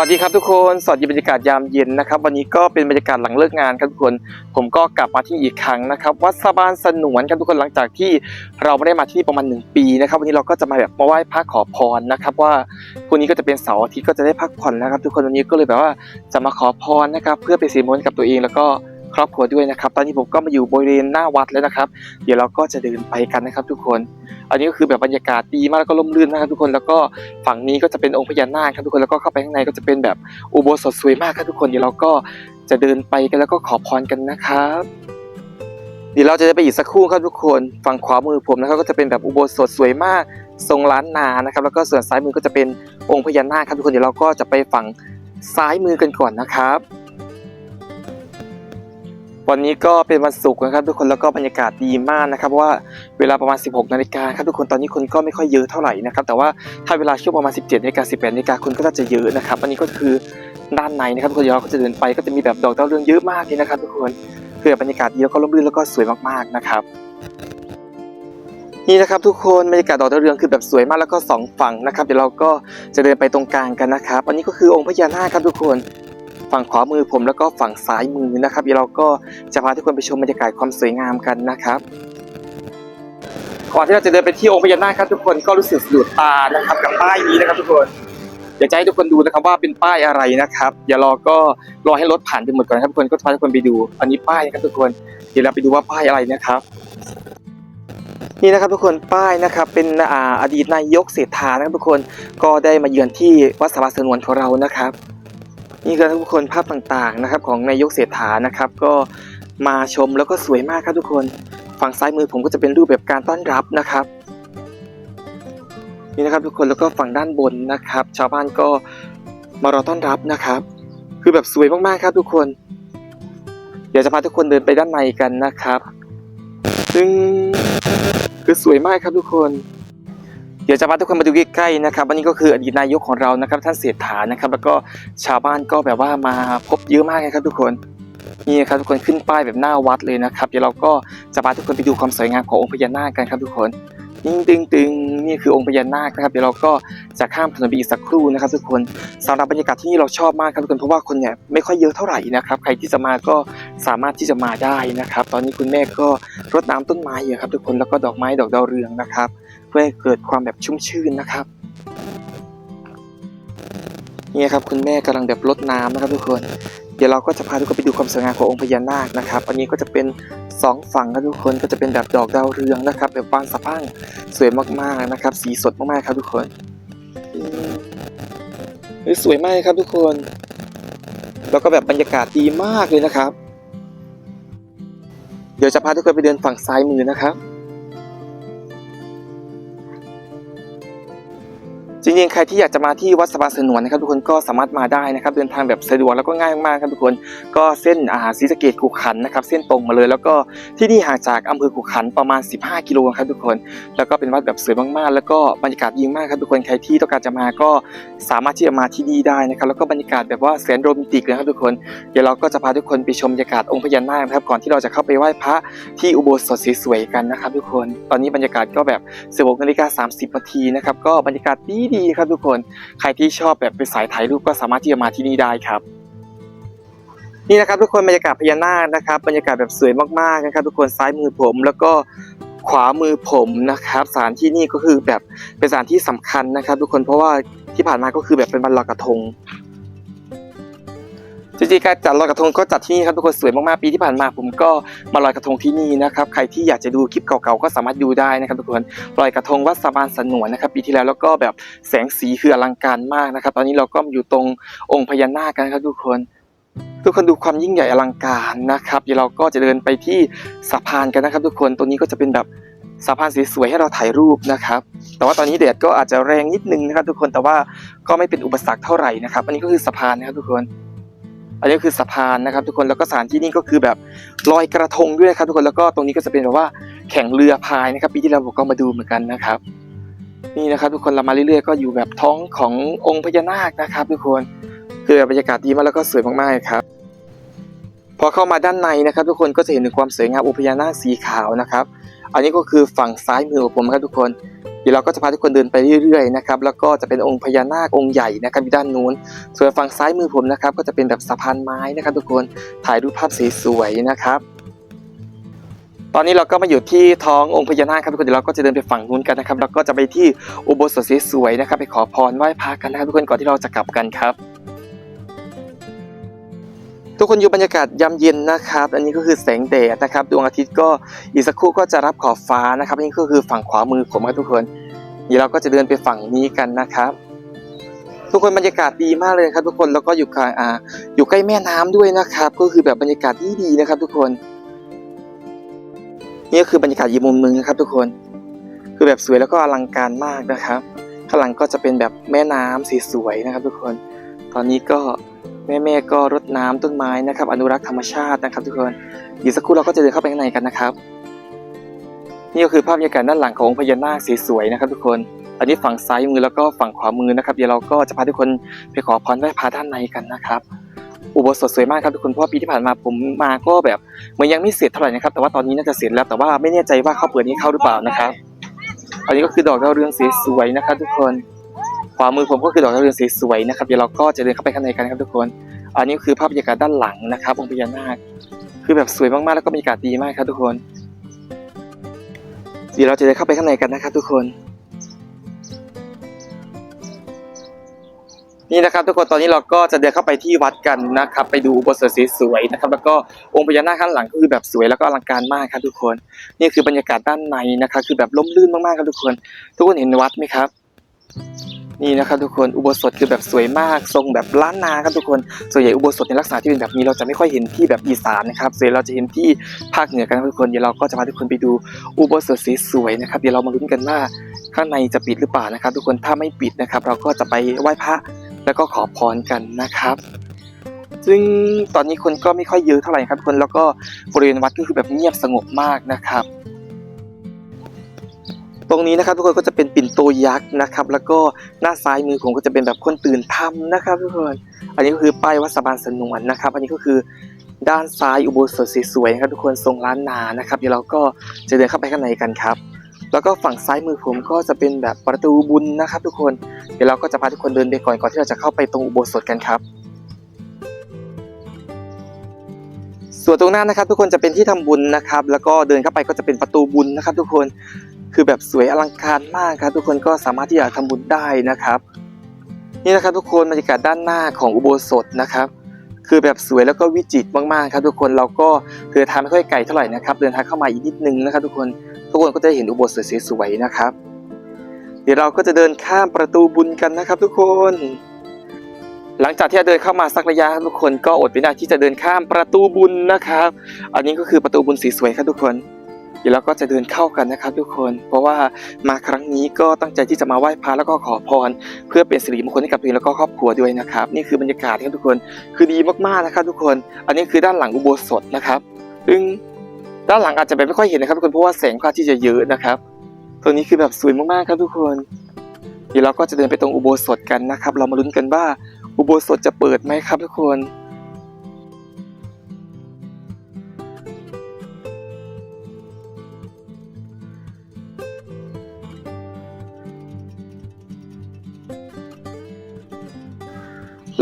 วัสดีครับทุกคนสวัสดีบรรยากาศยามเย็นนะครับ วันนี้ก็เป็นบรรยากาศหลังเลิกงานครับทุกคน ผมก็กลับมาที่อีกครั้งนะครับ วัดสะบานสนวนครับทุกคนหลังจากที่เราไม่ได้มาที่นี่ประมาณหนึ่งปีนะครับวันนี้เราก็จะมาแบบมาไหว้พระขอพรนะครับ ว่าวันนี้ก็จะเป็นเสาร์อาทิตย์ก็จะได้พักผ่อนนะครับ ทุกคนวันนี้ก็เลยแบบว่าจะมาขอพรนะครับ เพื่อเป็นสิริมงคลกับตัวเองแล้วก็ ครอบครัวด้วยนะครับ ตอนนี้ผมก็มาอยู่บริเวณหน้าวัดแล้วนะครับ เดี๋ยวเราก็จะเดินไปกันนะครับ ทุกคน อันนี้ก็คือแบบบรรยากาศดีมากแล้วก็ร่มรื่นนะครับทุกคน แล้วก็ฝั่งนี้ก็จะเป็นองค์พญานาคครับทุกคน แล้วก็เข้าไปข้างในก็จะเป็นแบบอุโบสถสวยมากครับทุกคน เดี๋ยวเราก็จะเดินไปกันแล้วก็ขอพรกันนะครับเดี๋ยวเราจะได้ไปอีกสักครู่ครับทุกคนฝั่งขวามือผมนะครับก็จะเป็นแบบอุโบสถสวยมากทรงล้านนานะครับ แล้วก็ส่วนซ้ายมือก็จะเป็นองค์พญานาคครับทุกคนเดี๋ยวเราก็จะไปฝั่งซ้ายมือกันก่อนนะครับ วันนี้ก็เป็นวันศุกร์นะครับทุกคนแล้วก็บรรยากาศดีมากนะครับว่าเวลาประมาณ 16นาฬิกาครับทุกคนตอนนี้คนก็ไม่ค่อยเยอะเท่าไหร่นะครับแต่ว่าถ้าเวลาช่วงประมาณ 17นาฬิกา18นาฬิกาคนก็จะเยอะนะครับอันนี้ก็คือด้านในนะครับทุกคนเดี๋ยวเราก็จะเดินไปก็จะมีแบบดอกดาวเรืองเยอะมากเลยนะครับทุกคนคือบบบรรยากาศดีแล้วก็ร่มรื่นแล้วก็สวยมากๆนะครับนี่นะครับทุกคนบรรยากาศดอกดาวเรืองคือแบบสวยมากแล้วก็สองฝั่งนะครับเดี๋ยวเราก็จะเดินไปตรงกลางกันนะครับ อันนี้ก็คือองค์พญานาคครับทุกคน ฝั่งขวามือผมแล้วก็ฝั่งซ้ายมือนะครับอีเราก็จะพาทุกคนไปชมบรรยากาศความสวยงามกันนะครับก่อนที่เราจะเดินไปที่องค์พญานาคครับทุกคนก็รู้สึกสะดุดตานะครับกับป้ายนี้นะครับทุกคนเดี๋ยวจะให้ทุกคนดูนะครับว่าเป็นป้ายอะไรนะครับเดี๋ยวเราก็รอให้รถผ่านไปหมดก่อนนะครับทุกคนก็พาทุกคนไปดู อันนี้ป้ายนะครับทุกคนเดี๋ยวเราไปดูว่าป้ายอะไรนะครับนี่นะครับทุกคนป้ายนะครับเป็นออดีตนายกเศรษฐานะครับทุกคนก็ได้มาเยือนที่วัดสาบาสนวนของเรานะครับ นี่คือทุกคนภาพต่างๆนะครับของนายกเศรษฐานะครับ ก็มาชมแล้วก็สวยมากครับทุกคน ฝั่งซ้ายมือผมก็จะเป็นรูปแบบการต้อนรับนะครับนี่นะครับทุกคนแล้วก็ฝั่งด้านบนนะครับ ชาวบ้านก็มารอต้อนรับนะครับ คือแบบสวยมากๆครับทุกคน เดี๋ยวจะพาทุกคนเดินไปด้านในกันนะครับ ซึ่งคือสวยมากครับทุกคน เดี๋ยวจะพาทุกคนมาดูใกล้ๆนะครับอันนี้ก็คืออดีตนายกของเรานะครับ ท่านเศรษฐานะครับ แล้วก็ชาวบ้านก็แบบว่ามาพบเยอะมากเลยครับทุกคนนี่ครับทุกคนขึ้นป้ายแบบหน้าวัดเลยนะครับเดี๋ยวเราก็จะพาทุกคนไปดูความสวยงามขององค์พญานาคกันครับทุกคนนิ่งตึงตึงนี่คือองค์พญานาคนะครับเดี๋ยวเราก็จะข้ามถนนไปอีกสักครู่นะครับ ทุกคนสำหรับบรรยากาศที่นี่เราชอบมากครับทุกคนเพราะว่าคนเนี่ยไม่ค่อยเยอะเท่าไหร่นะครับใครที่จะมาก็สามารถที่จะมาได้นะครับ ตอนนี้คุณแม่ก็รดน้ำต้นไม้อยู่ครับทุกคนแล้วก็ดอกไม้ดอกดาวเรืองนะครับ พื่อให้เกิดความแบบชุ่มชื่นนะครับ นี่ครับคุณแม่กำลังแบบรดน้ำนะครับทุกคน เดี๋ยวเราก็จะพาทุกคนไปดูความสวยงามขององค์พญานาคนะครับ อันนี้ก็จะเป็นสองฝั่งครับทุกคนก็จะเป็นแบบดอกดาวเรืองนะครับ แบบบานสะพั่งสวยมากๆนะครับ สีสดมากๆครับทุกคนสวยมากครับทุกคน แล้วก็แบบบรรยากาศดีมากเลยนะครับ เดี๋ยวจะพาทุกคนไปเดินฝั่งซ้ายมือนะครับ จริงๆ ใครที่อยากจะมาที่วัดสะบานสนวนนะครับทุกคนก็สามารถมาได้นะครับ เดินทางแบบสะดวกแล้วก็ง่ายมากๆครับทุกคน ก็เส้นอาหารศรีสะเกดกุขันนะครับ เส้นตรงมาเลยแล้วก็ที่นี่ห่างจากอำเภอกุขันประมาณ 15 กิโลครับทุกคน แล้วก็เป็นวัดแบบสวยมากๆ แล้วก็บรรยากาศดีมากครับทุกคนใครที่ต้องการจะมาก็สามารถที่จะมาที่นี่ได้นะครับ แล้วก็บรรยากาศแบบว่าแสนโรแมนติกเลยครับทุกคนเดี๋ยวเราก็จะพาทุกคนไปชมบรรยากาศองค์พญานาคนะครับก่อนที่เราจะเข้าไปไหว้พระที่อุโบสถสวยๆกันนะครับ ทุกคน ตอนนี้บรรยากาศก็แบบ16นาฬิกา30นาทีนะครับก็บรรยากาศดีๆครับทุกคนใครที่ชอบแบบเป็นสายถ่ายรูปก็สามารถที่จะมาที่นี่ได้ครับ นี่นะครับทุกคนบรรยากาศพญานาคนะครับบรรยากาศแบบสวยมากๆนะครับ ทุกคนซ้ายมือผมแล้วก็ขวามือผมนะครับสถานที่นี่ก็คือแบบเป็นสถานที่สำคัญนะครับ ทุกคนเพราะว่าที่ผ่านมาก็คือแบบเป็นบรรลอยกระทง จริงๆการจัดลอยกระทงก็จัดที่นี่ครับทุกคนสวยมากๆปีที่ผ่านมาผมก็มาลอยกระทงที่นี่นะครับใครที่อยากจะดูคลิปเก่าๆก็สามารถดูได้นะครับทุกคนลอยกระทงวัดสะบานสนวนนะครับปีที่แล้วแล้วก็แบบแสงสีคืออลังการมากนะครับ ตอนนี้เราก็อยู่ตรงองค์พญานาคกันครับทุกคน ทุกคนดูความยิ่งใหญ่อลังการนะครับเดี๋ยวเราก็จะเดินไปที่สะพานกันนะครับ ทุกคนตรงนี้ก็จะเป็นแบบสะพานสวยๆให้เราถ่ายรูปนะครับ แต่ว่าตอนนี้แดดก็อาจจะแรงนิดนึงนะครับ ทุกคนแต่ว่าก็ไม่เป็นอุปสรรคเท่าไหร่นะครับ อันนี้ก็คือสะพานนะครับทุกคน อันนี้คือสะพานนะครับ ทุกคนแล้วก็สถานที่นี่ก็คือแบบลอยกระทงด้วยครับ ทุกคนแล้วก็ตรงนี้ก็จะเป็นแบบว่าแข่งเรือพายนะครับ ปีที่แล้วผมก็มาดูเหมือนกันนะครับ นี่นะครับ ทุกคนเรามาเรื่อยๆก็อยู่แบบท้องขององค์พญานาคนะครับ ทุกคนคือบบบรรยากาศดีมากแล้วก็สวยมากๆครับ พอเข้ามาด้านในนะครับ ทุกคนก็จะเห็นถึงความสวยงามองค์พญานาคสีขาวนะครับ อันนี้ก็คือฝั่งซ้ายมือของผมครับทุกคน ดี๋ยวเราก็จะพาทุกคนเดินไปเรื่อยๆนะครับแล้วก็จะเป็นองค์พญานาคองค์ใหญ่นะครับอยู่ด้านนู้น ส่วนฝั่งซ้ายมือผมนะครับก็จะเป็นแบบสะพานไม้นะครับ ทุกคนถ่ายรูปภาพสวยๆนะครับตอนนี้เราก็มาอยู่ที่ท้ององค์พญานาคครับทุกคนเดี๋ยวเราก็จะเดินไปฝั่งนู้นกันนะครับแล้วก็จะไปที่อุโบสถสวยๆนะครับ ไปขอพรไหว้พระกันนะครับทุกคนก่อนที่เราจะกลับกันครับ ทุกคนอยู่บรรยากาศยามเย็นนะครับ อันนี้ก็คือแสงแดดนะครับ ดวงอาทิตย์ก็อีกสักครู่ก็จะรับขอบฟ้านะครับอันนี้ก็คือฝั่งขวามือผมครับทุกคนเดี๋ยวเราก็จะเดินไปฝั่งนี้กันนะครับ ทุกคนบรรยากาศดีมากเลยครับ ทุกคนแล้วก็อยู่ใกลางอ่าอยู่ใกล้แม่น้ำด้วยนะครับ ก็คือแบบบรรยากาศที่ดีนะครับ ทุกคนนี่ก็คือบรรยากาศยีมุมหนึงนะครับ ทุกคน คือแบบสวยแล้วก็อลังการมากนะครับข้างหลังก็จะเป็นแบบแม่น้ำสีสวยนะครับ ทุกคน ตอนนี้ก็ แม่แม่ๆก็รดน้ำต้นไม้นะครับ อนุรักษ์ธรรมชาตินะครับ ทุกคนอีกสักครู่เราก็จะเดินเข้าไปข้างในกันนะครับ นี่ก็คือภาพบรรยากาศด้านหลังขององค์พญานาคสีสวยนะครับ ทุกคน อันนี้ฝั่งซ้ายมือแล้วก็ฝั่งขวามือนะครับ เดี๋ยวเราก็จะพาทุกคนไปขอพรไหว้พระด้านในกันนะครับ อุโบสถสวยมากครับทุกคนเพราะว่าปีที่ผ่านมาผมมาก็แบบเหมือนยังไม่เสร็จเท่าไหร่นะครับ แต่ว่าตอนนี้น่าจะเสร็จแล้วแต่ว่าไม่แน่ใจว่าเขาเปิดนี้เข้าหรือเปล่านะครับ อันนี้ก็คือดอกดาวเรืองสีสวยนะครับ ทุกคน ขวามือผมก็คือดอกดาวเรืองสวยๆนะครับเดี๋ยวเราก็จะเดินเข้าไปข้างในกันครับทุกคน อันนี้คือภาพบรรยากาศด้านหลังนะครับองค์พญานาคคือแบบสวยมากๆแล้วก็บรรยากาศดีมากครับทุกคน เดี๋ยวเราจะเดินเข้าไปข้างในกันนะครับ ทุกคน นี่นะครับทุกคนตอนนี้เราก็จะเดินเข้าไปที่วัดกันนะครับ ไปดูอุโบสถสวยๆนะครับ แล้วก็องค์พญานาคข้างหลังก็คือแบบสวยแล้วก็อลังการมากครับทุกคน นี่คือบรรยากาศด้านในนะครับ คือแบบร่มรื่นมากๆครับทุกคน ทุกคนเห็นวัดไหมครับ นี่นะครับทุกคนอุโบสถคือแบบสวยมาก ทรงแบบล้านนาครับทุกคนส่วนใหญ่อุโบสถในลักษณะที่เป็นแบบนี้เราจะไม่ค่อยเห็นที่แบบอีสานนะครับส่วนเราจะเห็นที่ภาคเหนือกันทุกคนเดี๋ยวเราก็จะพาทุกคนไปดูอุโบสถสวยๆนะครับเดี๋ยวเรามาลุ้นกันว่าข้างในจะปิดหรือเปล่านะครับ ทุกคนถ้าไม่ปิดนะครับ เราก็จะไปไหว้พระแล้วก็ขอพรกันนะครับ ซึ่งตอนนี้คนก็ไม่ค่อยเยอะเท่าไหร่ครับทุกคนแล้วก็บริเวณวัดก็คือแบบเงียบสงบมากนะครับ ตรงนี้นะครับทุกคนก็จะเป็นปิ่นโตยักษ์นะครับ แล้วก็หน้าซ้ายมือผมก็จะเป็นแบบคนตื่นทำนะครับทุกคนอันนี้ก็คือป้ายวัดสะบานสนวนนะครับ อันนี้ก็คือด้านซ้ายอุโบสถสวยๆนะครับทุกคนทรงล้านนานะครับเดี๋ยวเราก็จะเดินเข้าไปข้างในกันครับ แล้วก็ฝั่งซ้ายมือผมก็จะเป็นแบบประตูบุญนะครับ ทุกคนเดี๋ยวเราก็จะพาทุกคนเดินไปก่อนก่อนที่เราจะเข้าไปตรงอุโบสถกันครับส่วนตรงหน้านะครับทุกคนจะเป็นที่ทำบุญนะครับ แล้วก็เดินเข้าไปก็จะเป็นประตูบุญนะครับ ทุกคน คือแบบสวยอลังการมากครับ ทุกคนก็สามารถที่จะทำบุญได้นะครับ นี่นะครับทุกคนบรรยากาศด้านหน้าของอุโบสถนะครับ คือแบบสวยแล้วก็วิจิตรมากๆครับ ทุกคนเราก็เดินทางไม่ค่อยไกลเท่าไหร่นะครับ เดินทางเข้ามาอีกนิดนึงนะครับ ทุกคนทุกคนก็จะเห็นอุโบสถสวยๆนะครับ เดี๋ยวเราก็จะเดินข้ามประตูบุญกันนะครับ ทุกคน หลังจากที่เดินเข้ามาสักระยะทุกคนก็อดไม่ได้ที่จะเดินข้ามประตูบุญนะครับ อันนี้ก็คือประตูบุญสีสวยครับทุกคน ดี๋ยวเราก็จะเดินเข้ากันนะครับ ทุกคน เพราะว่ามาครั้งนี้ก็ตั้งใจที่จะมาไหว้พระแล้วก็ขอพร เพื่อเป็นสิริมงคลให้กับตัวเองแล้วก็ครอบครัวด้วยนะครับ นี่คือบรรยากาศครับทุกคน คือดีมากๆนะครับ ทุกคน อันนี้คือด้านหลังอุโบสถนะครับ ซึ่งด้านหลังอาจจะแบบไม่ค่อยเห็นนะครับทุกคนเพราะว่าแสงค่าที่จะเยอะนะครับตัวนี้คือแบบสวยมากๆครับทุกคนเดี๋ยวเราก็จะเดินไปตรงอุโบสถกันนะครับ เรามาลุ้นกันว่าอุโบสถจะเปิดไหมครับทุกคน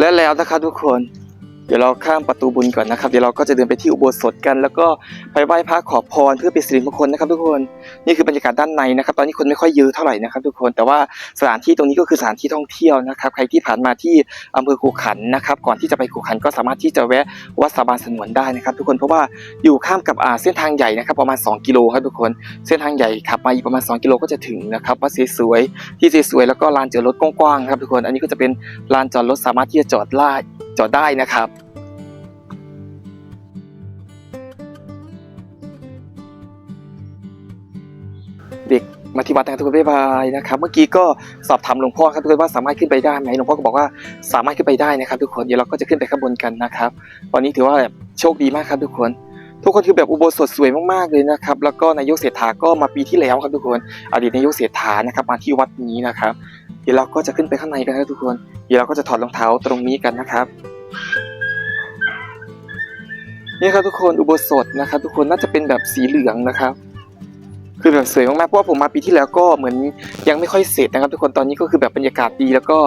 และแล้วนะครับทุกคน เดี๋ยวเราข้ามประตูบุญก่อนนะครับ เดี๋ยวเราก็จะเดินไปที่อุโบสถกัน แล้วก็ไปไหว้พระขอพรเพื่อเป็นสิริมงคลนะครับ ทุกคน นี่คือบรรยากาศด้านในนะครับ ตอนนี้คนไม่ค่อยเยอะเท่าไหร่นะครับ ทุกคน แต่ว่าสถานที่ตรงนี้ก็คือสถานที่ท่องเที่ยวนะครับ ใครที่ผ่านมาที่อำเภอคูขันนะครับ ก่อนที่จะไปคูขันก็สามารถที่จะแวะวัดสาบานสนวนได้นะครับ ทุกคน เพราะว่าอยู่ข้ามกับอ่าเส้นทางใหญ่นะครับประมาณ 2 กิโลครับทุกคน เส้นทางใหญ่ขับมาอีกประมาณ 2 กิโลก็จะถึงนะครับวัดสวยๆที่สวยๆแล้วก็ลานจอดรถกว้างๆครับทุกคน อันนี้ก็จะเป็นลานจอดรถสามารถที่จะจอดล่า จอดได้นะครับเด็กมาที่วัดนะครับทุกคนบ๊ายบายนะครับ เมื่อกี้ก็สอบถามหลวงพ่อครับทุกคนว่าสามารถขึ้นไปได้ไหมหลวงพ่อก็บอกว่าสามารถขึ้นไปได้นะครับ ทุกคนเดี๋ยวเราก็จะขึ้นไปข้างบนกันนะครับวันนี้ถือว่าแบบโชคดีมากครับทุกคน ทุกคนคือแบบอุโบสถสวยมากๆเลยนะครับแล้วก็นายกเศรษฐาก็มาปีที่แล้วครับทุกคน อดีตนายกเศรษฐานะครับมาที่วัดนี้นะครับ เดี๋ยวเราก็จะขึ้นไปข้างในกันครับทุกคน เดี๋ยวเราก็จะถอดรองเท้าตรงนี้กันนะครับ นี่ครับทุกคนอุโบสถนะครับ ทุกคนน่าจะเป็นแบบสีเหลืองนะครับ คือแบบสวยมากๆเพราะว่าผมมาปีที่แล้วก็เหมือนยังไม่ค่อยเสร็จนะครับ ทุกคนตอนนี้ก็คือแบบบรรยากาศดี แล้วก็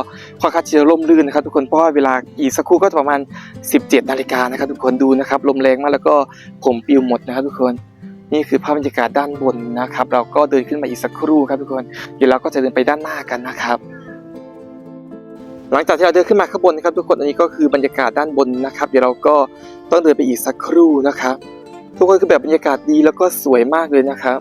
ค่อนข้างที่จะร่มรื่นนะครับ ทุกคนเพราะว่าเวลาอีกสักครู่ก็ประมาณ 17นาฬิกานะครับ ทุกคนดูนะครับลมแรงมากแล้วก็ผมปลิวหมดนะครับ ทุกคน นี่คือภาพบรรยากาศด้านบนนะครับ เราก็เดินขึ้นมาอีกสักครู่ครับทุกคนเดี๋ยวเราก็จะเดินไปด้านหน้ากันนะครับหลังจากที่เราเดินขึ้นมาข้างบนนะครับ ทุกคนอันนี้ก็คือบรรยากาศด้านบนนะครับ เดี๋ยวเราก็ต้องเดินไปอีกสักครู่นะครับ ทุกคนคือแบบบรรยากาศดีแล้วก็สวยมากเลยนะครับ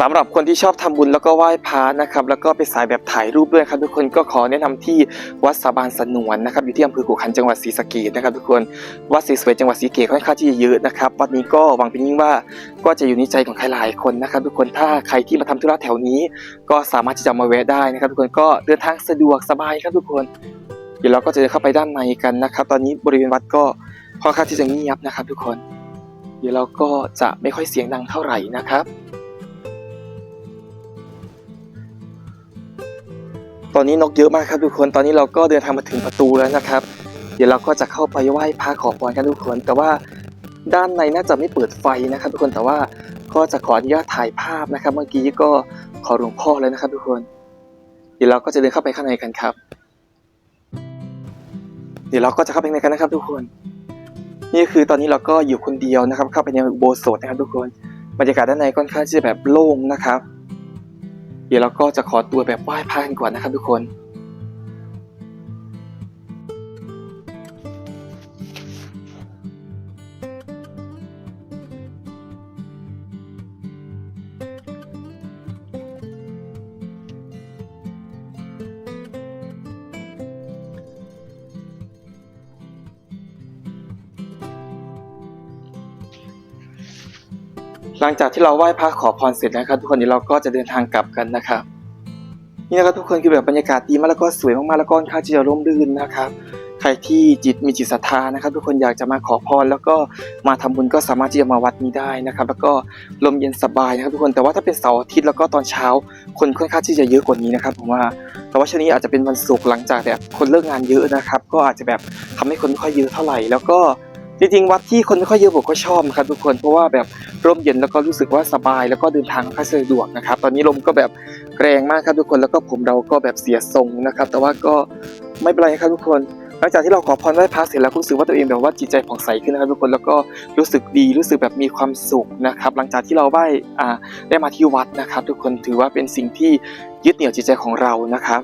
สำหรับคนที่ชอบทำบุญแล้วก็ไหว้พระนะครับ แล้วก็ไปสายแบบถ่ายรูปด้วยครับ ทุกคนก็ขอแนะนำที่วัดสาบานสนวนนะครับอยู่ที่อำเภอขุขันจังหวัดศรีสะเกษนะครับ ทุกคนวัดสวยจังหวัดศรีเกษค่อนข้างที่จะเยอะนะครับวัดนี้ก็หวังเป็นยิ่งว่าก็จะอยู่ในใจของใครหลายคนนะครับ ทุกคนถ้าใครที่มาทำธุระแถวนี้ ก็สามารถที่จะมาแวะได้นะครับ ทุกคนก็เดินทางสะดวกสบายครับทุกคน เดี๋ยวเราก็จะเดินเข้าไปด้านในกันนะครับ ตอนนี้บริเวณวัดก็ค่อนข้างที่จะเงียบนะครับ ทุกคน เดี๋ยวเราก็จะไม่ค่อยเสียงดังเท่าไหร่นะครับ ตอนนี้นกเยอะมากครับทุกคน ตอนนี้เราก็เดินทางมาถึงประตูแล้วนะครับ เดี๋ยวเราก็จะเข้าไปไหว้พระขอพรกันทุกคน แต่ว่าด้านในน่าจะไม่เปิดไฟนะครับ ทุกคน แต่ว่าก็จะขออนุญาตถ่ายภาพนะครับ เมื่อกี้ก็ขอหลวงพ่อแล้วนะครับ ทุกคน เดี๋ยวเราก็จะเดินเข้าไปข้างในกันครับ เดี๋ยวเราก็จะเข้าไปข้างในกันนะครับ ทุกคน นี่คือตอนนี้เราก็อยู่คนเดียวนะครับ เข้าไปในอุโบสถนะครับ ทุกคน บรรยากาศด้านในค่อนข้างที่จะแบบโล่งนะครับ เดี๋ยวเราก็จะขอตัวแบบไหว้พระกันก่อนนะครับทุกคน หลังจากที่เราไหว้พระขอพรเสร็จนะครับ ทุกคนเดี๋ยวเราก็จะเดินทางกลับกันนะครับนี่นะครับทุกคนคือแบบบรรยากาศดีมากแล้วก็สวยมากๆแล้วก็ค่อนข้างที่จะร่มรื่นนะครับ ใครที่จิตมีจิตศรัทธานะครับ ทุกคนอยากจะมาขอพร แล้วก็มาทำบุญก็สามารถที่จะมาวัดนี้ได้นะครับ แล้วก็ลมเย็นสบายนะครับ ทุกคนแต่ว่าถ้าเป็นเสาร์อาทิตย์แล้วก็ตอนเช้า คนค่อนข้างที่จะเยอะกว่านี้นะครับผมว่า แต่ว่าช่วงนี้อาจจะเป็นวันศุกร์หลังจากแบบคนเลิกงานเยอะนะครับ ก็อาจจะแบบทำให้คนไม่ค่อยเยอะเท่าไหร่ แล้วก็ จริงๆวัดที่คนไม่ค่อยเยอะผมก็ชอบครับทุกคนเพราะว่าแบบร่มเย็นแล้วก็รู้สึกว่าสบาย แล้วก็เดินทางค่อนข้างสะดวกนะครับตอนนี้ลมก็แบบแรงมากครับทุกคนแล้วก็ผมเราก็แบบเสียทรงนะครับ แต่ว่าก็ไม่เป็นไรครับทุกคนหลังจากที่เราขอพรไหว้พระเสร็จแล้วรู้สึกว่าตัวเองแบบว่าจิตใจผ่องใสขึ้นนะครับทุกคนแล้วก็รู้สึกดีรู้สึกแบบมีความสุขนะครับ หลังจากที่เราไหว้ได้มาที่วัดนะครับ ทุกคนถือว่าเป็นสิ่งที่ยึดเหนี่ยวจิตใจของเรานะครับ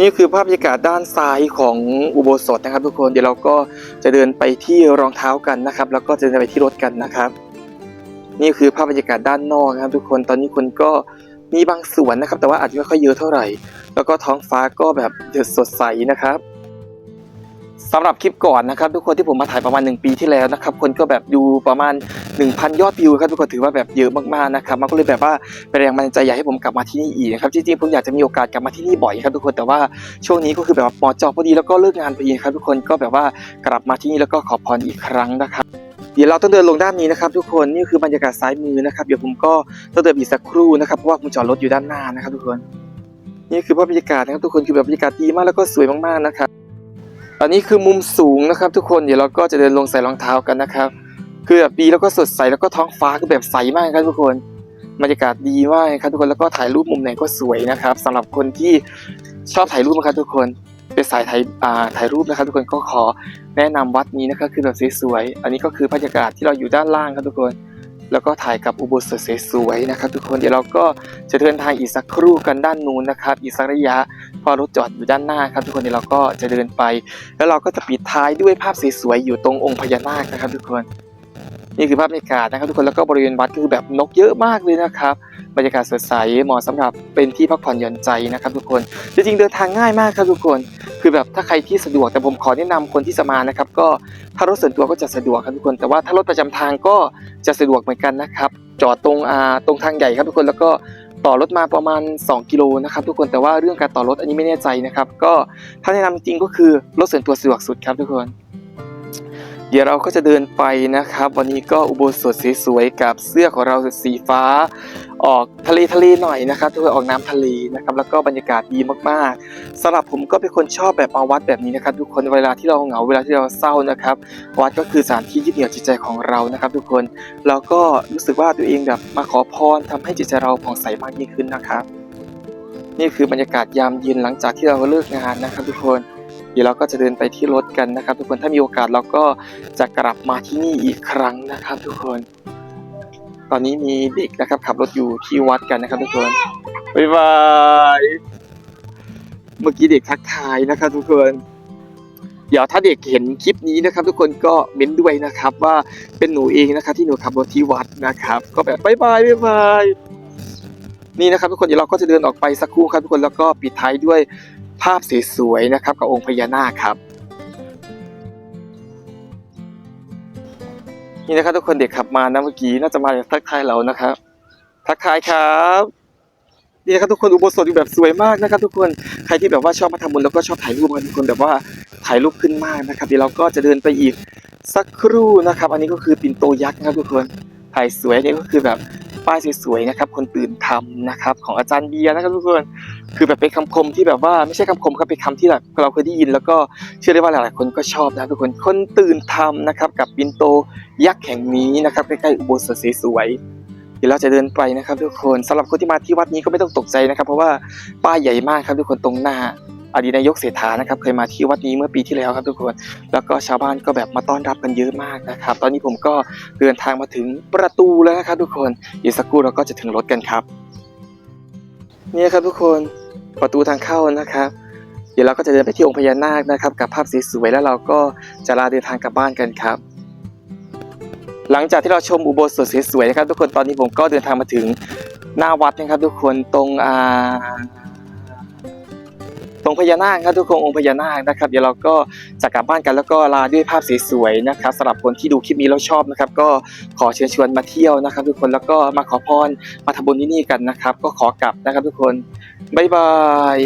นี่คือภาพบรรยากาศด้านซ้ายของอุโบสถนะครับ ทุกคนเดี๋ยวเราก็จะเดินไปที่รองเท้ากันนะครับ แล้วก็จะเดินไปที่รถกันนะครับ นี่คือภาพบรรยากาศด้านนอกนะครับ ทุกคนตอนนี้คนก็มีบางส่วนนะครับ แต่ว่าอาจจะไม่ค่อยเยอะเท่าไหร่ แล้วก็ท้องฟ้าก็แบบสดใสนะครับ สำหรับคลิปก่อนนะครับทุกคนที่ผมมาถ่ายประมาณ 1 ปีที่แล้วนะครับคนก็แบบดูประมาณ 1,000 ยอดวิวครับทุกคนถือว่าแบบเยอะมากๆนะครับมันก็เลยแบบว่าเป็นแรงบันดาลใจอยากให้ผมกลับมาที่นี่อีกนะครับจริงๆผมอยากจะมีโอกาสกลับมาที่นี่บ่อยครับทุกคนแต่ว่าช่วงนี้ก็คือแบบปอจอพอดีแล้วก็เลิกงานพอดีครับทุกคนก็แบบว่ากลับมาที่นี่แล้วก็ขอพรอีกครั้งนะครับเดี๋ยวเราต้องเดินลงด้านนี้นะครับ ทุกคนนี่คือบรรยากาศซ้ายมือนะครับเดี๋ยวผมก็ต้องเดินอีกสักครู่นะครับเพราะว่าผมจอดรถอยู่ด้านหน้านะครับ ทุกคน นี่คือภาพบรรยากาศนะครับทุกคนคือแบบบรรยากาศดีมากแล้วก็สวยมากๆนะครับ อันนี้คือมุมสูงนะครับ ทุกคนเดี๋ยวเราก็จะเดินลงใส่รองเท้ากันนะครับ คือแบบดีแล้วก็สดใสแล้วก็ท้องฟ้าคือแบบใสมากครับทุกคนบรรยากาศดีมากครับทุกคนแล้วก็ถ่ายรูปมุมไหนก็สวยนะครับสำหรับคนที่ชอบถ่ายรูปนะครับทุกคนเป็นสายถ่ายอ่าถ่ายรูปนะครับ ทุกคนก็ขอแนะนำวัดนี้นะครับคือแบบสวยๆอันนี้ก็คือบรรยากาศที่เราอยู่ด้านล่างครับทุกคน แล้วก็ถ่ายกับอุโบสถสวยๆนะครับ ทุกคนเดี๋ยวเราก็จะเดินทางอีกสักครู่กันด้านนู้นนะครับ อีกสักระยะพอรถจอดอยู่ด้านหน้าครับ ทุกคนเดี๋ยวเราก็จะเดินไป แล้วเราก็จะปิดท้ายด้วยภาพสวยๆอยู่ตรงองค์พญานาคนะครับ ทุกคนนี่คือภาพบรรยากาศนะครับ ทุกคนแล้วก็บริเวณวัดคือแบบนกเยอะมากเลยนะครับ บรรยากาศสดใสเหมาะสำหรับเป็นที่พักผ่อนหย่อนใจนะครับ ทุกคนจริงๆเดินทางง่ายมากครับทุกคน คือแบบถ้าใครที่สะดวกแต่ผมขอแนะนำคนที่จะมานะครับ ก็ถ้ารถส่วนตัวก็จะสะดวกครับทุกคน แต่ว่าถ้ารถประจำทางก็จะสะดวกเหมือนกันนะครับ จอดตรงอ่าตรงทางใหญ่ครับทุกคนแล้วก็ต่อรถมาประมาณ 2 กิโลนะครับทุกคนแต่ว่าเรื่องการต่อรถอันนี้ไม่แน่ใจนะครับ ก็ถ้าแนะนำจริงก็คือรถส่วนตัวสะดวกสุดครับทุกคน เดี๋ยวเราก็จะเดินไปนะครับ วันนี้ก็อุโบสถสวยๆกับเสื้อของเราสีฟ้า ออกทะเลทะเลหน่อยนะครับทุกคนออกน้ำทะเลนะครับแล้วก็บรรยากาศดีมากๆสำหรับผมก็เป็นคนชอบแบบมาวัดแบบนี้นะครับทุกคนเวลาที่เราเหงาเวลาที่เราเศร้านะครับ วัดก็คือสถานที่ยึดเหนี่ยวจิตใจของเรานะครับ ทุกคนแล้วก็รู้สึกว่าตัวเองแบบมาขอพรทำให้จิตใจเราผ่องใสมากยิ่งขึ้นนะครับ นี่คือบรรยากาศยามเย็นหลังจากที่เราเลิกงานนะครับ ทุกคน เดี๋ยวเราก็จะเดินไปที่รถกันนะครับ ทุกคนถ้ามีโอกาสเราก็จะกลับมาที่นี่อีกครั้งนะครับ ทุกคน ตอนนี้มีเด็กนะครับ ขับรถอยู่ที่วัดกันนะครับ ทุกคนบ๊ายบายเมื่อกี้เด็กทักทายนะครับ ทุกคนเดี๋ยวถ้าเด็กเห็นคลิปนี้นะครับ ทุกคนก็เม้นด้วยนะครับ ว่าเป็นหนูเองนะครับที่หนูขับรถที่วัดนะครับ ก็แบบบายบายบายบายนี่นะครับ ทุกคนเดี๋ยวเราก็จะเดินออกไปสักครู่ครับทุกคนแล้วก็ปิดท้ายด้วย ภาพสวยๆนะครับกับองค์พญานาคครับ นี่นะครับทุกคนเด็กขับมานะเมื่อกี้น่าจะมาทักทายเรานะครับทักทายครับนี่นะครับทุกคนอุโบสถอยู่แบบสวยมากนะครับ ทุกคนใครที่แบบว่าชอบมาทำบุญแล้วก็ชอบถ่ายรูปกันทุกคนแบบว่าถ่ายรูปขึ้นมากนะครับเดี๋ยวเราก็จะเดินไปอีกสักครู่นะครับ อันนี้ก็คือปิ่นโตยักษ์นะครับทุกคนถ่ายสวยนี่ก็คือแบบ ป้ายสวยๆนะครับ คนตื่นทำนะครับ ของอาจารย์เบียร์นะครับทุกคนคือแบบเป็นคำคมที่แบบว่าไม่ใช่คำคมครับเป็นคำที่แบบเราเคยได้ยิน แล้วก็เชื่อได้ว่าหลายๆคนก็ชอบนะทุกคนคนตื่นทำนะครับ กับปินโตยักษ์แห่งนี้นะครับใกล้ๆอุโบสถสวยเดี๋ยวเราจะเดินไปนะครับ ทุกคนสำหรับคนที่มาที่วัดนี้ก็ไม่ต้องตกใจนะครับ เพราะว่าป้ายใหญ่มากครับทุกคนตรงหน้า อดีตนายกเศรษฐานะครับเคยมาที่วัดนี้เมื่อปีที่แล้วครับทุกคน แล้วก็ชาวบ้านก็แบบมาต้อนรับกันเยอะมากนะครับ ตอนนี้ผมก็เดินทางมาถึงประตูแล้วนะครับ ทุกคนอีกสักครู่เราก็จะถึงรถกันครับนี่ครับทุกคนประตูทางเข้านะครับ เดี๋ยวเราก็จะเดินไปที่องค์พญานาคนะครับ กับภาพสวยๆแล้วเราก็จะลาเดินทางกลับบ้านกันครับหลังจากที่เราชมอุโบสถสวยๆนะครับ ทุกคนตอนนี้ผมก็เดินทางมาถึงหน้าวัดนะครับ ทุกคนตรงอ่า ตรงพญานาคครับทุกคนองค์พญานาคนะครับเดี๋ยวเราก็จะกลับบ้านกันแล้วก็ลาด้วยภาพสวยๆนะครับสำหรับคนที่ดูคลิปนี้แล้วชอบนะครับ ก็ขอเชิญชวนมาเที่ยวนะครับ ทุกคนแล้วก็มาขอพรมาทำบุญที่นี่กันนะครับ ก็ขอกลับนะครับ ทุกคนบ๊ายบาย